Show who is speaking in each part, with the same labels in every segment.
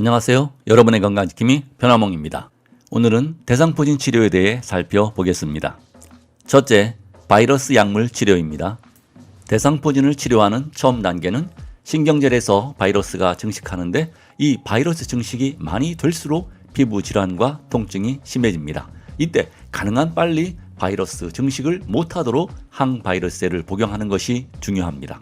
Speaker 1: 안녕하세요. 여러분의 건강지킴이 변화몽입니다. 오늘은 대상포진 치료에 대해 살펴보겠습니다. 첫째, 바이러스 약물 치료입니다. 대상포진을 치료하는 처음 단계는 신경절에서 바이러스가 증식하는데 이 바이러스 증식이 많이 될수록 피부 질환과 통증이 심해집니다. 이때 가능한 빨리 바이러스 증식을 못하도록 항바이러스제를 복용하는 것이 중요합니다.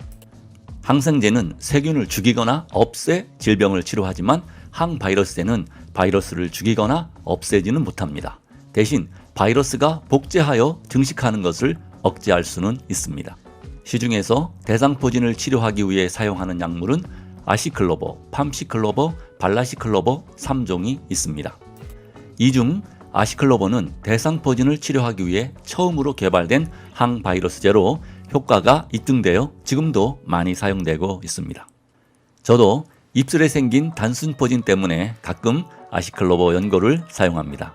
Speaker 1: 항생제는 세균을 죽이거나 없애 질병을 치료하지만 항바이러스제는 바이러스를 죽이거나 없애지는 못합니다. 대신 바이러스가 복제하여 증식하는 것을 억제할 수는 있습니다. 시중에서 대상포진을 치료하기 위해 사용하는 약물은 아시클로버, 팜시클로버, 발라시클로버 3종이 있습니다. 이 중 아시클로버는 대상포진을 치료하기 위해 처음으로 개발된 항바이러스제로 효과가 입증되어 지금도 많이 사용되고 있습니다. 저도 입술에 생긴 단순 포진 때문에 가끔 아시클로버 연고를 사용합니다.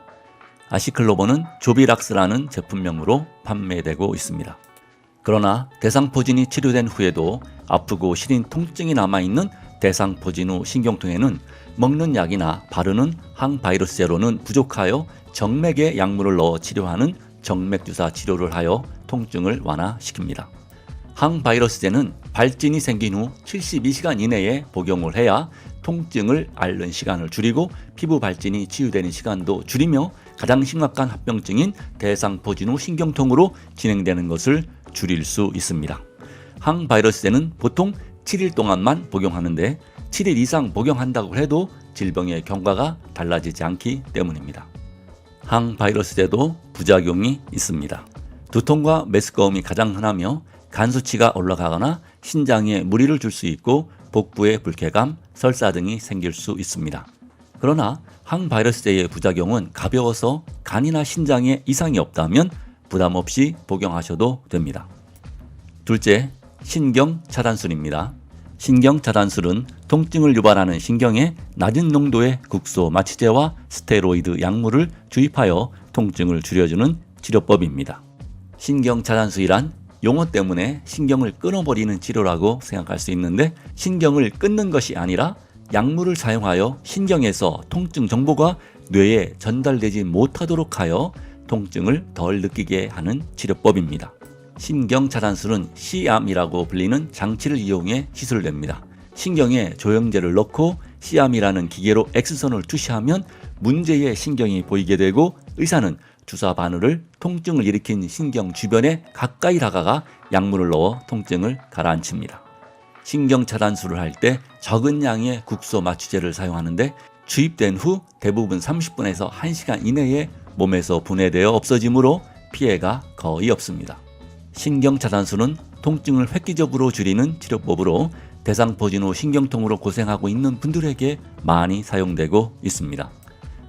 Speaker 1: 아시클로버는 조비락스라는 제품명으로 판매되고 있습니다. 그러나 대상포진이 치료된 후에도 아프고 시린 통증이 남아있는 대상포진 후 신경통에는 먹는 약이나 바르는 항바이러스 제로는 부족하여 정맥에 약물을 넣어 치료하는 정맥주사 치료를 하여 통증을 완화시킵니다. 항바이러스제는 발진이 생긴 후 72시간 이내에 복용을 해야 통증을 앓는 시간을 줄이고 피부 발진이 치유되는 시간도 줄이며 가장 심각한 합병증인 대상포진 후 신경통으로 진행되는 것을 줄일 수 있습니다. 항바이러스제는 보통 7일 동안만 복용하는데 7일 이상 복용한다고 해도 질병의 경과가 달라지지 않기 때문입니다. 항바이러스제도 부작용이 있습니다. 두통과 메스꺼움이 가장 흔하며 간 수치가 올라가거나 신장에 무리를 줄 수 있고 복부에 불쾌감, 설사 등이 생길 수 있습니다. 그러나 항바이러스제의 부작용은 가벼워서 간이나 신장에 이상이 없다면 부담 없이 복용하셔도 됩니다. 둘째, 신경 차단술입니다. 신경 차단술은 통증을 유발하는 신경에 낮은 농도의 국소 마취제와 스테로이드 약물을 주입하여 통증을 줄여주는 치료법입니다. 신경 차단술이란 용어 때문에 신경을 끊어버리는 치료라고 생각할 수 있는데 신경을 끊는 것이 아니라 약물을 사용하여 신경에서 통증 정보가 뇌에 전달되지 못하도록 하여 통증을 덜 느끼게 하는 치료법입니다. 신경 차단술은 시암이라고 불리는 장치를 이용해 시술됩니다. 신경에 조영제를 넣고 시암이라는 기계로 X선을 투시하면 문제의 신경이 보이게 되고 의사는 주사 바늘을 통증을 일으킨 신경 주변에 가까이 다가가 약물을 넣어 통증을 가라앉힙니다. 신경 차단술을 할 때 적은 양의 국소 마취제를 사용하는데 주입된 후 대부분 30분에서 1시간 이내에 몸에서 분해되어 없어지므로 피해가 거의 없습니다. 신경 차단술은 통증을 획기적으로 줄이는 치료법으로 대상포진 후 신경통으로 고생하고 있는 분들에게 많이 사용되고 있습니다.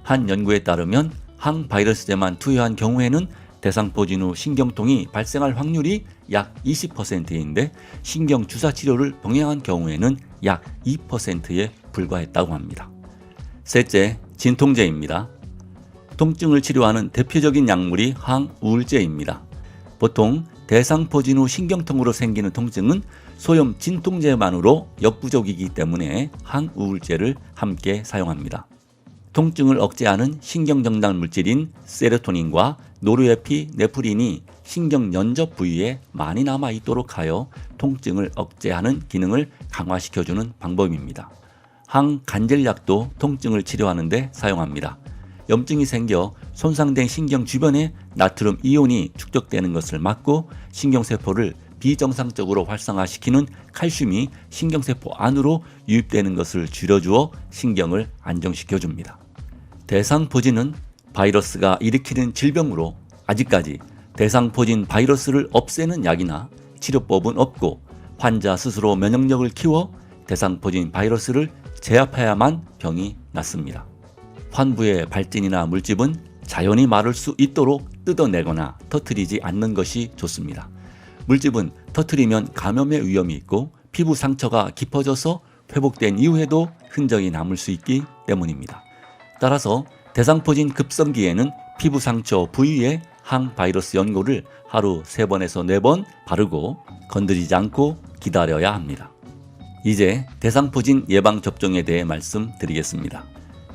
Speaker 1: 한 연구에 따르면 항바이러스제만 투여한 경우에는 대상포진 후 신경통이 발생할 확률이 약 20%인데 신경 주사 치료를 병행한 경우에는 약 2%에 불과했다고 합니다. 셋째, 진통제입니다. 통증을 치료하는 대표적인 약물이 항우울제입니다. 보통 대상포진 후 신경통으로 생기는 통증은 소염 진통제만으로 역부족이기 때문에 항우울제를 함께 사용합니다. 통증을 억제하는 신경정당 물질인 세로토닌과 노르에피 네프린이 신경 연접 부위에 많이 남아 있도록 하여 통증을 억제하는 기능을 강화시켜주는 방법입니다. 항간질약도 통증을 치료하는데 사용합니다. 염증이 생겨 손상된 신경 주변에 나트륨 이온이 축적되는 것을 막고 신경세포를 비정상적으로 활성화시키는 칼슘이 신경세포 안으로 유입되는 것을 줄여주어 신경을 안정시켜 줍니다. 대상포진은 바이러스가 일으키는 질병으로 아직까지 대상포진 바이러스를 없애는 약이나 치료법은 없고 환자 스스로 면역력을 키워 대상포진 바이러스를 제압해야만 병이 낫습니다. 환부의 발진이나 물집은 자연히 마를 수 있도록 뜯어내거나 터트리지 않는 것이 좋습니다. 물집은 터트리면 감염의 위험이 있고 피부 상처가 깊어져서 회복된 이후에도 흔적이 남을 수 있기 때문입니다. 따라서 대상포진 급성기에는 피부 상처 부위에 항바이러스 연고를 하루 3번에서 4번 바르고 건드리지 않고 기다려야 합니다. 이제 대상포진 예방 접종에 대해 말씀드리겠습니다.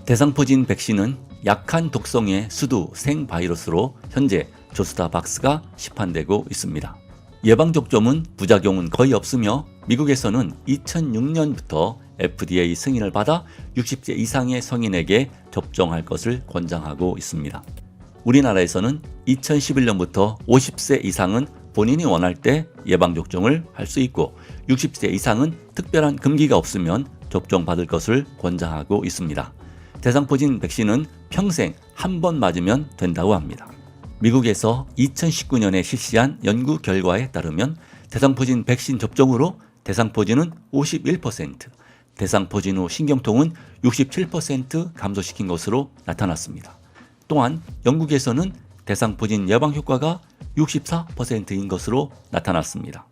Speaker 1: 대상포진 백신은 약한 독성의 수두 생바이러스로 현재 조스타 박스가 시판되고 있습니다. 예방 접종은 부작용은 거의 없으며 미국에서는 2006년부터 FDA 승인을 받아 60세 이상의 성인에게 접종할 것을 권장하고 있습니다. 우리나라에서는 2011년부터 50세 이상은 본인이 원할 때 예방접종을 할 수 있고 60세 이상은 특별한 금기가 없으면 접종받을 것을 권장하고 있습니다. 대상포진 백신은 평생 한 번 맞으면 된다고 합니다. 미국에서 2019년에 실시한 연구 결과에 따르면 대상포진 백신 접종으로 대상포진은 51%, 대상 포진 후 신경통은 67% 감소시킨 것으로 나타났습니다. 또한 영국에서는 대상포진 예방 효과가 64%인 것으로 나타났습니다.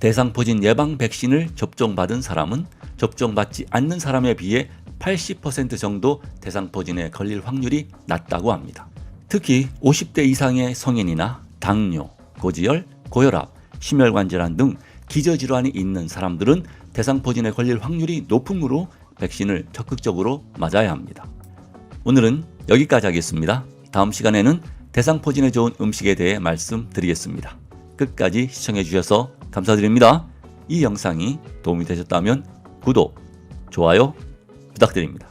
Speaker 1: 대상포진 예방 백신을 접종받은 사람은 접종받지 않는 사람에 비해 80% 정도 대상포진에 걸릴 확률이 낮다고 합니다. 특히 50대 이상의 성인이나 당뇨, 고지혈, 고혈압, 심혈관 질환 등 기저질환이 있는 사람들은 대상포진에 걸릴 확률이 높으므로 백신을 적극적으로 맞아야 합니다. 오늘은 여기까지 하겠습니다. 다음 시간에는 대상포진에 좋은 음식에 대해 말씀드리겠습니다. 끝까지 시청해 주셔서 감사드립니다. 이 영상이 도움이 되셨다면 구독, 좋아요 부탁드립니다.